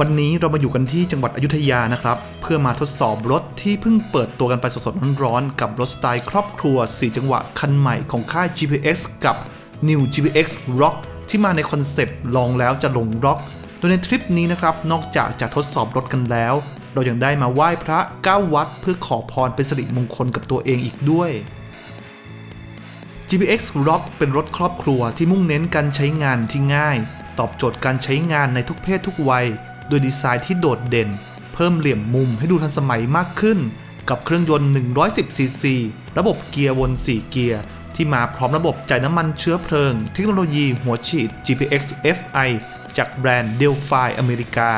วันนี้เรามาอยู่กันที่จังหวัดอยุธยานะครับ เพื่อมาทดสอบรถที่เพิ่งเปิดตัวกันไปสดๆร้อนๆกับรถสไตล์ครอบครัว 4 จังหวะคันใหม่ของค่าย GPX กับ New GPX Rock ที่มาในคอนเซปต์ลองแล้วจะหลงร็อก โดยในทริปนี้นะครับ นอกจากจะทดสอบรถกันแล้ว เรายังได้มาไหว้พระ 9 วัด เพื่อขอพรเป็นสิริมงคลกับตัวเองอีกด้วย GPX Rock เป็นรถครอบครัวที่มุ่งเน้นการใช้งานที่ง่าย ตอบโจทย์การใช้งานในทุกเพศทุกวัย โดยดีไซน์ที่โดดเด่น เพิ่มเหลี่ยมมุมให้ดูทันสมัยมากขึ้น กับเครื่องยนต์ 110ซีซีระบบเกียร์วน 4 เกียร์ ที่มาพร้อมระบบจ่ายน้ำมันเชื้อเพลิง เทคโนโลยีหัวฉีด GPX FI จากแบรนด์ Delphi อเมริกา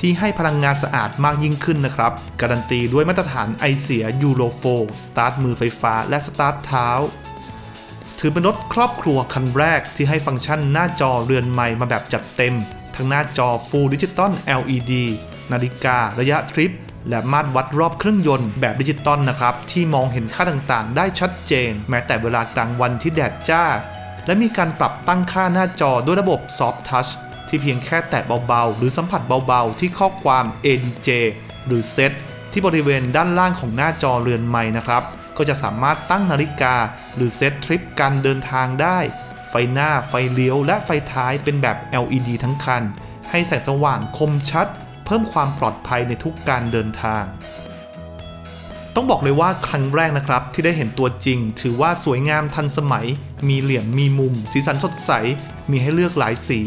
ที่ให้พลังงานสะอาดมากยิ่งขึ้นนะครับ การันตีด้วยมาตรฐานไอเสียยูโรโฟสตาร์ทมือไฟฟ้าและสตาร์ทเท้าถือเป็นรถครอบครัวคันแรกที่ให้ฟังก์ชันหน้าจอเรือนใหม่มาแบบจัดเต็ม ทั้งหน้าจอ Full Digital LED นาฬิการะยะทริป และมาตรวัดรอบเครื่องยนต์แบบดิจิตอลนะครับ ที่มองเห็นค่าต่างๆ ได้ชัดเจน แม้แต่เวลากลางวันที่แดดจ้า และมีการปรับตั้งค่าหน้าจอด้วยระบบ Soft Touch ที่เพียงแค่แตะเบาๆ หรือสัมผัสเบาๆ ที่ข้อความ ADJ หรือ Set ที่บริเวณด้านล่างของหน้าจอเรือนใหม่นะครับ ก็จะสามารถตั้งนาฬิกา หรือเซตทริปการเดินทางได้ หน้าไฟเลี้ยว และไฟท้ายเป็นแบบ LED ทั้งคัน ให้แสงสว่างคมชัด เพิ่มความปลอดภัยในทุกการเดินทาง ต้องบอกเลยว่าครั้งแรกนะครับ ที่ได้เห็นตัวจริง ถือว่าสวยงามทันสมัย มีเหลี่ยมมีมุม สีสันสดใส มีให้เลือกหลายสี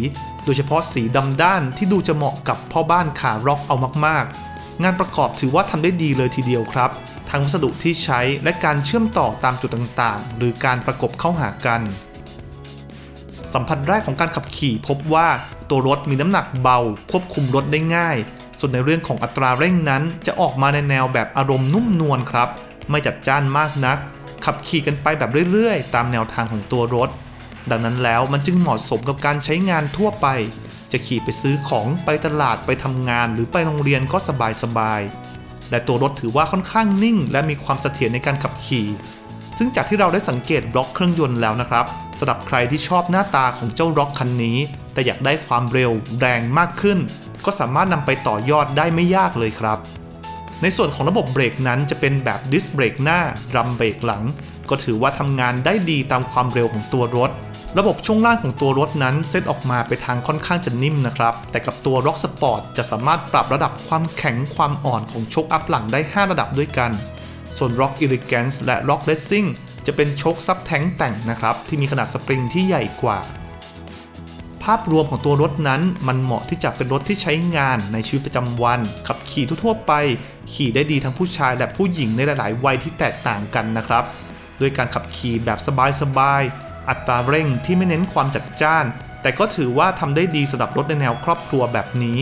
โดยเฉพาะสีดำด้านที่ดูจะเหมาะกับพ่อบ้านขาร็อกเอามากๆ งานประกอบถือว่าทำได้ดีเลยทีเดียวครับทั้งวัสดุที่ใช้และการเชื่อมต่อตามจุดต่างๆ หรือการประกบเข้าหากัน สัมผัสแรกของการขับขี่พบว่าตัวรถมีน้ำหนักเบา ควบคุมรถได้ง่าย ส่วนในเรื่องของอัตราเร่งนั้น จะออกมาในแนวแบบอารมณ์นุ่มนวลครับ ไม่จัดจ้านมากนัก ขับขี่กันไปแบบเรื่อยๆ ตามแนวทางของตัวรถ ดังนั้นแล้วมันจึงเหมาะสมกับการใช้งานทั่วไป จะขี่ไปซื้อของไปตลาดไปทำงาน หรือไปโรงเรียนก็สบายๆและตัวรถถือว่าค่อนข้างนิ่ง และมีความเสถียรในการขับขี่ ซึ่งจากที่เราได้สังเกตบล็อกเครื่องยนต์แล้วนะครับสำหรับใครที่ชอบหน้าตาของเจ้าร็อกคันนี้ แต่อยากได้ความเร็วแรงมากขึ้น ก็สามารถนำไปต่อยอดได้ไม่ยากเลยครับ ในส่วนของระบบเบรกนั้นจะเป็นแบบดิสเบรกหน้ารัมเบรกหลัง ก็ถือว่าทำงานได้ดีตามความเร็วของตัวรถ ระบบช่วงล่างของตัวรถนั้นเซตออกมาไปทางค่อนข้างจะนิ่มนะครับ แต่กับตัว Rock Sport จะสามารถปรับระดับความแข็งความอ่อนของชคอัพหลังได้ 5 ระดับด้วยกัน ส่วน Rock Elegance และ Rock Racing จะเป็นโชคซับแท้งแต่งนะครับ ที่มีขนาดสปริงที่ใหญ่กว่า ภาพรวมของตัวรถนั้นมันเหมาะที่จะเป็นรถที่ใช้งานในชีวิตประจำวัน ขับขี่ทั่วๆไป ขี่ได้ดีทั้งผู้ชายและผู้หญิงในหลายๆ วัยที่แตกต่างกันนะครับด้วยการขับขี่แบบสบายๆอัตราเร่งที่ไม่เน้นความจัดจ้าน แต่ก็ถือว่าทำได้ดีสำหรับรถในแนวครอบครัวแบบนี้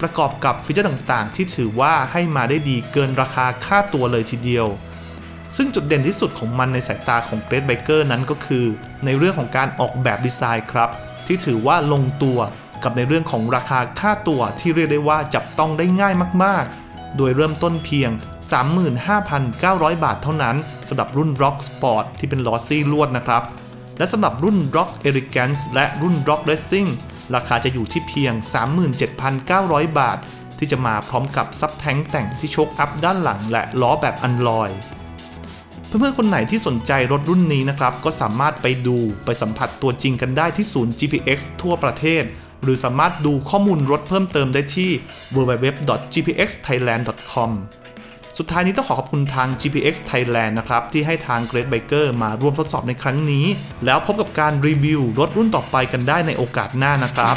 ประกอบกับฟีเจอร์ต่างๆ ที่ถือว่าให้มาได้ดีเกินราคาค่าตัวเลยทีเดียว ซึ่งจุดเด่นที่สุดของมันในสายตาของ Great Biker นั้นก็คือ ในเรื่องของการออกแบบดีไซน์ครับ ที่ถือว่าลงตัวกับในเรื่องของราคาค่าตัวที่เรียกได้ว่าจับต้องได้ง่ายมากๆ โดยเริ่มต้นเพียง 35,900 บาทเท่านั้นสำหรับรุ่น Rock Sport ที่เป็นล้อซี่ลวดนะครับ และสำหรับรุ่น Rock Elegance และรุ่น Rock Racing ราคาจะอยู่ที่เพียง 37,900 บาท ที่จะมาพร้อมกับซับแท้งแต่งที่โชคอัพด้านหลังและล้อแบบอันลอย เพื่อนๆคนไหนที่สนใจรถรุ่นนี้นะครับ ก็สามารถไปดูไปสัมผัสตัวจริงกันได้ที่ศูนย์ GPX ทั่วประเทศ หรือสามารถดูข้อมูลรถเพิ่มเติมได้ที่ www.gpxthailand.com สุดท้ายนี้ต้องขอขอบคุณทาง GPX Thailand นะครับ ที่ให้ทาง Great Biker มาร่วมทดสอบในครั้งนี้ แล้วพบกับการรีวิวรถรุ่นต่อไปกันได้ในโอกาสหน้านะครับ